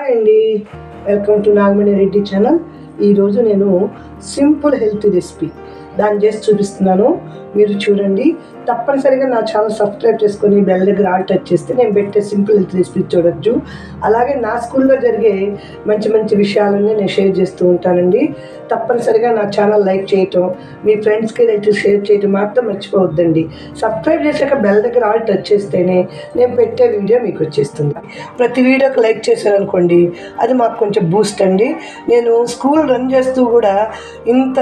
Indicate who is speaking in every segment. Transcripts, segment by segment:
Speaker 1: Hi అండి. Welcome to Nagamani Reddy channel ఈరోజు నేను సింపుల్ హెల్త్ రెసిపీ దాన్ని చేసి చూపిస్తున్నాను. మీరు చూడండి. తప్పనిసరిగా నా ఛానల్ సబ్స్క్రైబ్ చేసుకొని బెల్ దగ్గర ఆల్ టచ్ చేస్తే నేను పెట్టే సింపుల్ రెసిపీ చూడొచ్చు. అలాగే నా స్కూల్లో జరిగే మంచి మంచి విషయాలన్నీ నేను షేర్ చేస్తూ ఉంటానండి. తప్పనిసరిగా నా ఛానల్ లైక్ చేయటం మీ ఫ్రెండ్స్కి అయితే షేర్ చేయటం మాత్రం మర్చిపోవద్దండి. సబ్స్క్రైబ్ చేశాక బెల్ దగ్గర ఆల్ టచ్ చేస్తేనే నేను పెట్టే వీడియో మీకు వచ్చేస్తుంది. ప్రతి వీడియోకి లైక్ చేశారనుకోండి అనుకోండి అది మాకు కొంచెం బూస్ట్ అండి. నేను స్కూల్ రన్ చేస్తూ కూడా ఇంత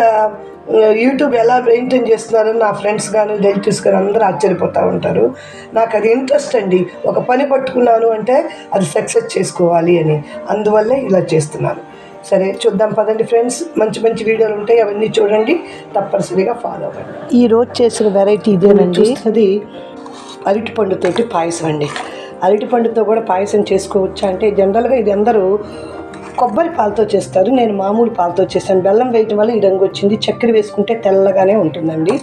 Speaker 1: యూట్యూబ్ ఎలా మెయింటైన్ చేస్తున్నారని నా ఫ్రెండ్స్ కానీ రిలేటివ్స్ కానీ అందరూ ఆశ్చర్యపోతూ ఉంటారు. నాకు అది ఇంట్రెస్ట్ అండి. ఒక పని పట్టుకున్నాను అంటే అది సక్సెస్ చేసుకోవాలి అని. అందువల్లే ఇలా చేస్తున్నాను. సరే చూద్దాం పదండి ఫ్రెండ్స్ మంచి మంచి వీడియోలు ఉంటాయి. అవన్నీ చూడండి. తప్పనిసరిగా ఫాలో అవ్వండి. ఈ రోజు చేసిన వెరైటీ ఇదేనండి. అది అరటి పండుతోటి పాయసం అండి. అరటి పండుతో కూడా పాయసం చేసుకోవచ్చా అంటే జనరల్గా ఇది అందరూ కొబ్బరి పాలతో చేస్తారు. నేను మామూలు పాలతో చేశాను. బెల్లం వేయటం వల్ల ఈ రంగు వచ్చింది. చక్కెర వేసుకుంటే తెల్లగానే ఉంటుందండి.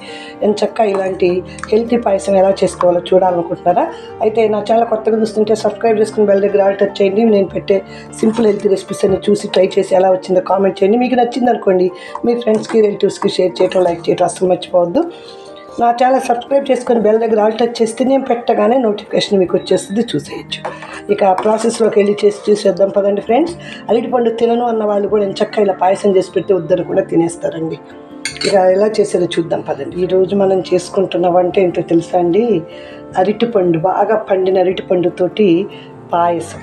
Speaker 1: నేను చక్క ఇలాంటి హెల్తీ పాయసం ఎలా చేసుకోవాలో చూడాలనుకుంటున్నారా? అయితే నా ఛానల్ కొత్తగా చూస్తుంటే సబ్స్క్రైబ్ చేసుకుని బెల్ దగ్గర ఆల్ టచ్ చేయండి. నేను పెట్టే సింపుల్ హెల్తీ రెసిపీస్ అన్ని చూసి ట్రై చేసి ఎలా వచ్చిందో కామెంట్ చేయండి. మీకు నచ్చింది అనుకోండి మీ ఫ్రెండ్స్కి రిలేటివ్స్కి షేర్ చేయటం లైక్ చేయటం అసలు మర్చిపోవద్దు. నా ఛానల్ సబ్స్క్రైబ్ చేసుకొని బెల్ దగ్గర ఆల్ టచ్ చేస్తే నేను పెట్టగానే నోటిఫికేషన్ మీకు వచ్చేస్తుంది చూసేయచ్చు. ఇక ప్రాసెస్లోకి వెళ్ళి చేసి చూసేద్దాం పదండి ఫ్రెండ్స్. అరటిపండు తినను అన్న వాళ్ళు కూడా నేను చక్కగా ఇలా పాయసం చేసి పెడితే వద్దని కూడా తినేస్తారండి. ఇక ఎలా చేసేదో చూద్దాం పదండి. ఈరోజు మనం చేసుకుంటున్న వంట ఏంటో తెలుసా అండి? అరటిపండు బాగా పండిన అరటిపండుతోటి పాయసం.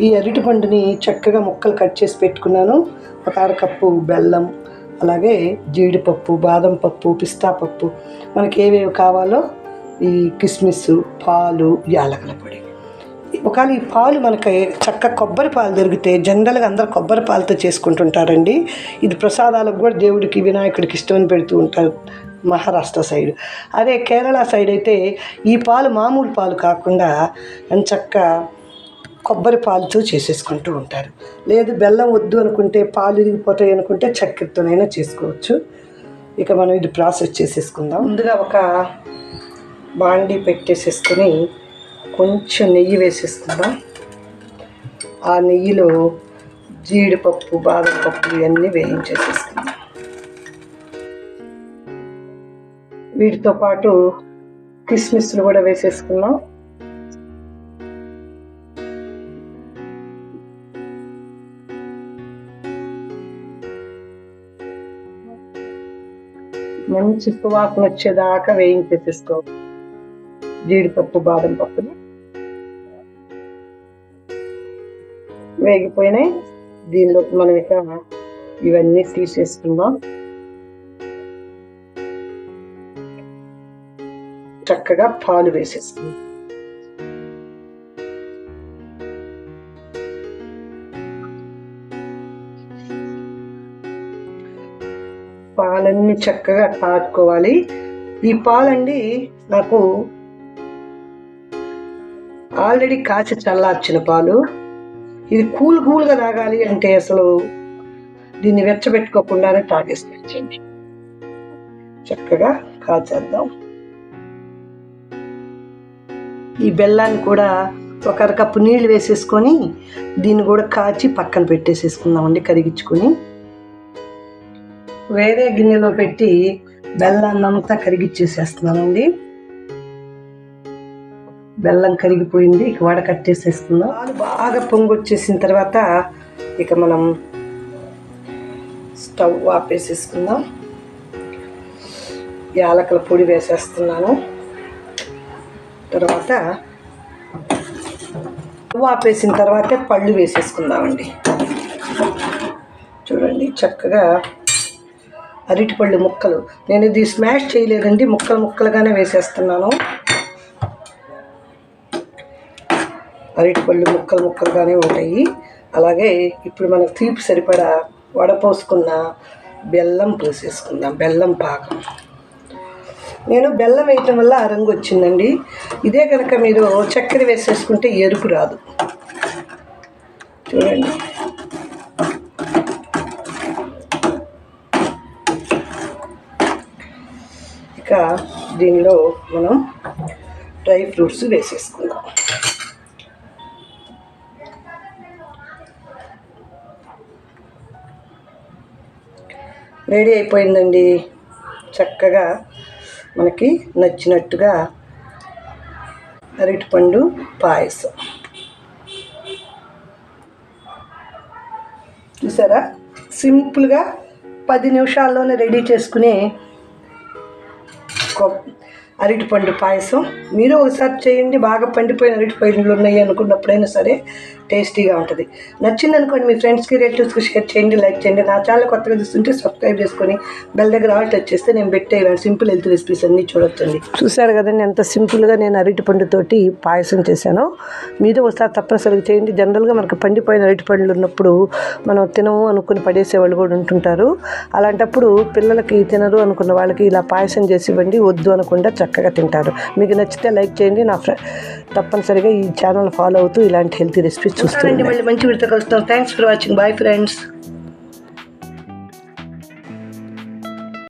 Speaker 1: ఈ అరటిపండుని చక్కగా ముక్కలు కట్ చేసి పెట్టుకున్నాను. ఒక అరకప్పు బెల్లం అలాగే జీడిపప్పు బాదం పప్పు పిస్తా పప్పు మనకి ఏవేవి కావాలో ఈ కిస్మిస్ పాలు యాలకుల పొడి. ఒకవేళ ఈ పాలు మనకి చక్క కొబ్బరి పాలు దొరికితే జనరల్గా అందరు కొబ్బరి పాలతో చేసుకుంటుంటారండి. ఇది ప్రసాదాలకు కూడా దేవుడికి వినాయకుడికి ఇష్టమని పెడుతూ ఉంటారు మహారాష్ట్ర సైడ్. అదే కేరళ సైడ్ అయితే ఈ పాలు మామూలు పాలు కాకుండా చక్క కొబ్బరి పాలుతో చేసేసుకుంటూ ఉంటారు. లేదు బెల్లం వద్దు అనుకుంటే పాలు ఇరిగిపోతాయి అనుకుంటే చక్కెరతోనైనా చేసుకోవచ్చు. ఇక మనం ఇది ప్రాసెస్ చేసేసుకుందాం. ముందుగా ఒక బాండీ పెట్టేసేసుకొని కొంచెం నెయ్యి వేసేసుకుందాం. ఆ నెయ్యిలో జీడిపప్పు బాదం పప్పు ఇవన్నీ వేయించేసేసుకుందాం. వీటితో పాటు కిస్మిస్లు కూడా వేసేసుకున్నాం మంచి సువాసన వచ్చేదాకా వేయించేసేసుకో జీడిపప్పు బాదం పప్పుని. వేగిపోయినాయి. దీనిలోకి మనం ఇక ఇవన్నీ తీసేసుకుందాం చక్కగా పాలు వేసేసుకుందాం. పాలన్నీ చక్కగా తాడుకోవాలి ఈ పాలండి నాకు ఆల్రెడీ కాచి చల్లార్చిన పాలు. ఇది కూల్ కూల్గా తాగాలి అంటే అసలు దీన్ని వెచ్చబెట్టుకోకుండానే తాగేసుకోవచ్చండి చక్కగా కాచేద్దాం. ఈ బెల్లాన్ని కూడా ఒక అరకప్పు నీళ్ళు వేసేసుకొని దీన్ని కూడా కాచి పక్కన పెట్టేసేసుకుందామండి కరిగించుకొని. వేరే గిన్నెలో పెట్టి బెల్లాన్నంతా కరిగిచ్చేసేస్తున్నానండి. బెల్లం కరిగిపోయింది ఇక వడకట్టేసేసుకుందాం పాలు బాగా పొంగు వచ్చేసిన తర్వాత ఇక మనం స్టవ్ ఆపేసేసుకుందాం. యాలకుల పొడి వేసేస్తున్నాను. తర్వాత స్టవ్ ఆపేసిన తర్వాతే పళ్ళు వేసేసుకుందామండి. చూడండి చక్కగా అరటిపళ్ళు ముక్కలు. నేను ఇది స్మాష్ చేయలేదండి ముక్కలు ముక్కలుగానే వేసేస్తున్నాను. అరటిపళ్ళు ముక్కలు ముక్కలుగానే ఉంటాయి. అలాగే ఇప్పుడు మనకు తీపి సరిపడా వడపోసుకున్న బెల్లం పోసేసుకుందాం బెల్లం పాకం. నేను బెల్లం వేయటం వల్ల ఆ రంగు వచ్చిందండి. ఇదే కనుక మీరు చక్కెర వేసేసుకుంటే ఎరుపు రాదు. చూడండి. ఇంకా దీనిలో మనం డ్రై ఫ్రూట్స్ వేసేసుకుందాం. రెడీ అయిపోయిందండి. చక్కగా మనకి నచ్చినట్టుగా అరటిపండు పాయసం. చూసారా? సింపుల్గా పది నిమిషాల్లోనే రెడీ చేసుకుని చేసుకో. అరటిపండు పాయసం. మీరు ఒకసారి చేయండి. బాగా పండిపోయిన అరటిపండ్లు ఉన్నాయి అనుకున్నప్పుడైనా సరే టేస్టీగా ఉంటుంది. నచ్చింది అనుకోండి మీ ఫ్రెండ్స్కి రిలేటివ్స్కి షేర్ చేయండి లైక్ చేయండి. నా ఛానల్ కొత్తగా చూస్తుంటే సబ్స్క్రైబ్ చేసుకొని బెల్ దగ్గర ఆల్ట్ వచ్చేస్తే నేను పెట్టే సింపుల్ హెల్త్ రెసిపీస్ అన్నీ చూడొచ్చండి. చూసారు కదండి ఎంత సింపుల్గా నేను అరటిపండుతోటి పాయసం చేశాను. మీరు ఒకసారి తప్పనిసరిగా చేయండి. జనరల్గా మనకు పండిపోయిన అరటిపండ్లు ఉన్నప్పుడు మనం తినము అనుకుని పడేసే వాళ్ళు కూడా ఉంటుంటారు. అలాంటప్పుడు పిల్లలకి తినరు అనుకున్న వాళ్ళకి ఇలా పాయసం చేసి ఇవ్వండి వద్దు అనకుండా చక్కగా తింటారు. మీకు నచ్చితే లైక్ చేయండి. నా ఫ్రెండ్ తప్పనిసరిగా ఈ ఛానల్ ఫాలో అవుతూ ఇలాంటి హెల్తీ రెసిపీస్ చూస్తానండి మళ్ళీ మంచి విడత కలుస్తాం. Thanks for watching bye friends